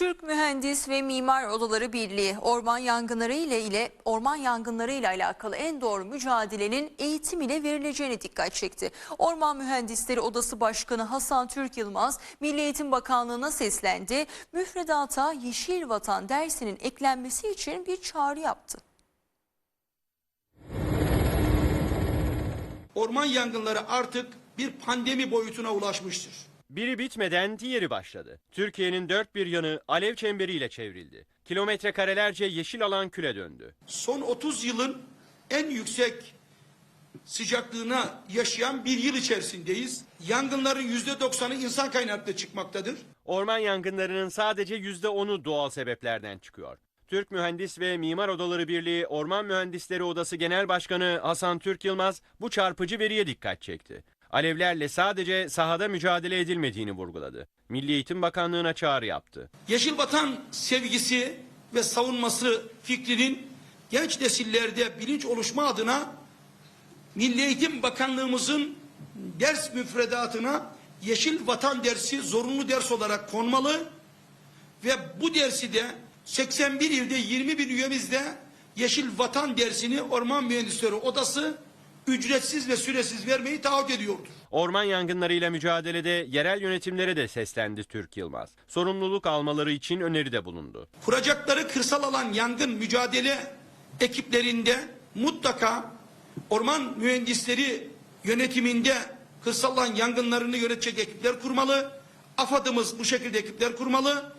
Türk Mühendis ve Mimar Odaları Birliği orman yangınları ile ile orman yangınları ile alakalı en doğru mücadelenin eğitim ile verileceğine dikkat çekti. Orman Mühendisleri Odası Başkanı Hasan Türk Yılmaz Milli Eğitim Bakanlığı'na seslendi. Müfredata Yeşil Vatan dersinin eklenmesi için bir çağrı yaptı. Orman yangınları artık bir pandemi boyutuna ulaşmıştır. Biri bitmeden diğeri başladı. Türkiye'nin dört bir yanı alev çemberiyle çevrildi. Kilometre karelerce yeşil alan küle döndü. Son 30 yılın en yüksek sıcaklığına yaşayan bir yıl içerisindeyiz. Yangınların %90'ı insan kaynaklı çıkmaktadır. Orman yangınlarının sadece yüzde onu doğal sebeplerden çıkıyor. Türk Mühendis ve Mimar Odaları Birliği Orman Mühendisleri Odası Genel Başkanı Hasan Türk Yılmaz bu çarpıcı veriye dikkat çekti. Alevlerle sadece sahada mücadele edilmediğini vurguladı. Milli Eğitim Bakanlığı'na çağrı yaptı. Yeşil vatan sevgisi ve savunması fikrinin genç nesillerde bilinç oluşma adına Milli Eğitim Bakanlığımızın ders müfredatına Yeşil Vatan dersi zorunlu ders olarak konmalı ve bu dersi de 81 ilde 20 bin üyemizde Yeşil Vatan dersini Orman Mühendisleri Odası ücretsiz ve süresiz vermeyi taahhüt ediyordur. Orman yangınlarıyla mücadelede yerel yönetimlere de seslendi Türk Yılmaz. Sorumluluk almaları için öneride bulundu. kuracakları kırsal alan yangın mücadele ekiplerinde mutlaka orman mühendisleri yönetiminde kırsal alan yangınlarını yönetecek ekipler kurmalı. AFAD'ımız bu şekilde ekipler kurmalı.